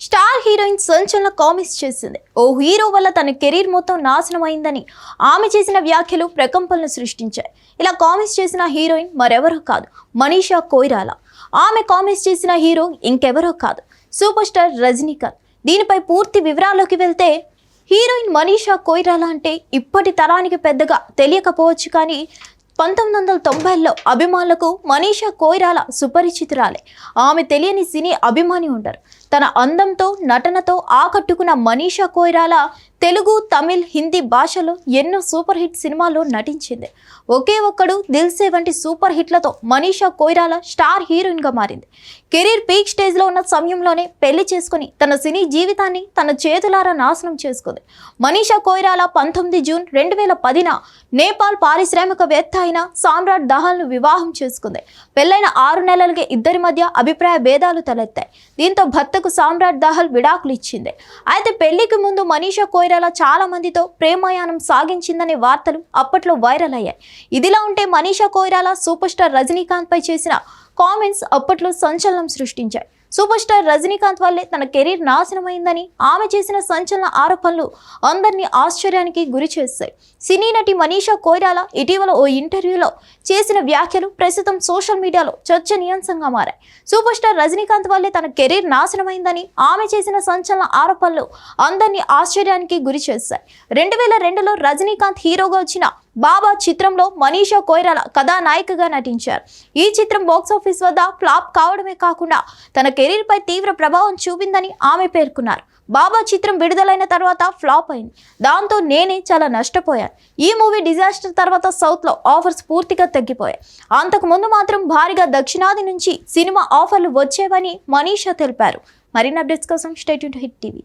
Star heroine సంచలన comments చేసింది. ఓ hero వల్ల తన కెరీర్ మొత్తం నాశనం అయిందని ఆమె చేసిన వ్యాఖ్యలు ప్రకంపనలు సృష్టించాయి. ఇలా కామెంట్స్ చేసిన హీరోయిన్ మరెవరో కాదు మనీషా కోయిరాలా. ఆమె కామెంట్స్ చేసిన హీరో ఇంకెవరో కాదు సూపర్ స్టార్ రజనీకాంత్. దీనిపై పూర్తి వివరాల్లోకి వెళ్తే హీరోయిన్ మనీషా కోయిరాలా అంటే ఇప్పటి తరానికి పెద్దగా తెలియకపోవచ్చు కానీ పంతొమ్మిది వందల తొంభైలో అభిమానులకు మనీషా కోయిరాల సుపరిచితురాలే. ఆమె తెలియని సినీ అభిమాని ఉండరు తన అందంతో నటనతో ఆకట్టుకున్న మనీషా కోయిరాల తెలుగు తమిళ్ హిందీ భాషలో ఎన్నో సూపర్ హిట్ సినిమాల్లో నటించింది. ఒకే ఒక్కడు దిల్సే వంటి సూపర్ హిట్లతో మనీషా కోయిరాల స్టార్ హీరోయిన్గా మారింది. కెరీర్ పీక్ స్టేజ్లో ఉన్న సమయంలోనే పెళ్ళి చేసుకుని తన సినీ జీవితాన్ని తన చేతులారా నాశనం చేసుకుంది. మనీషా కోయిరాల పంతొమ్మిది జూన్ రెండు వేల పదిన నేపాల్ పారిశ్రామికవేత్త అయిన సామ్రాట్ దహాల్ను వివాహం చేసుకుంది. పెళ్ళైన ఆరు నెలలకే ఇద్దరి మధ్య అభిప్రాయ భేదాలు తలెత్తాయి. దీంతో భర్తకు సామ్రాట్ దహల్ విడాకులు ఇచ్చింది అయితే పెళ్ళికి ముందు మనీషా కోయిరాల చాలా మందితో ప్రేమాయానం సాగించిందనే వార్తలు అప్పట్లో వైరల్ అయ్యాయి. ఇదిలా ఉంటే మనీషా కోయిరాల సూపర్ స్టార్ రజనీకాంత్ పై చేసిన కామెంట్స్ అప్పట్లో సంచలనం సృష్టించాయి. సూపర్ స్టార్ రజనీకాంత్ వల్లే తన కెరీర్ నాశనమైందని ఆమె చేసిన సంచలన ఆరోపణలు అందరినీ ఆశ్చర్యానికి గురి చేస్తాయి. సినీ నటి మనీషా కోయిరాల ఇటీవల ఓ ఇంటర్వ్యూలో చేసిన వ్యాఖ్యలు ప్రస్తుతం సోషల్ మీడియాలో చర్చనీయాంశంగా మారాయి. సూపర్ స్టార్ రజనీకాంత్ వల్లే తన కెరీర్ నాశనమైందని ఆమె చేసిన సంచలన ఆరోపణలు అందరినీ ఆశ్చర్యానికి గురి చేస్తాయి. రెండు వేల రెండులో రజనీకాంత్ హీరోగా వచ్చిన బాబా చిత్రంలో మనీషా కోయిరాల కథానాయికగా నటించారు. ఈ చిత్రం బాక్సాఫీస్ వద్ద ఫ్లాప్ కావడమే కాకుండా తన కెరీర్పై తీవ్ర ప్రభావం చూపిందని ఆమె పేర్కొన్నారు. బాబా చిత్రం విడుదలైన తర్వాత ఫ్లాప్ అయింది. దాంతో నేనే చాలా నష్టపోయాను. ఈ మూవీ డిజాస్టర్ తర్వాత సౌత్లో ఆఫర్స్ పూర్తిగా తగ్గిపోయాయి. అంతకుముందు మాత్రం భారీగా దక్షిణాది నుంచి సినిమా ఆఫర్లు వచ్చేవని మనీషా తెలిపారు. మరిన్ని అప్డేట్స్ కోసం స్టేట్ Hit TV.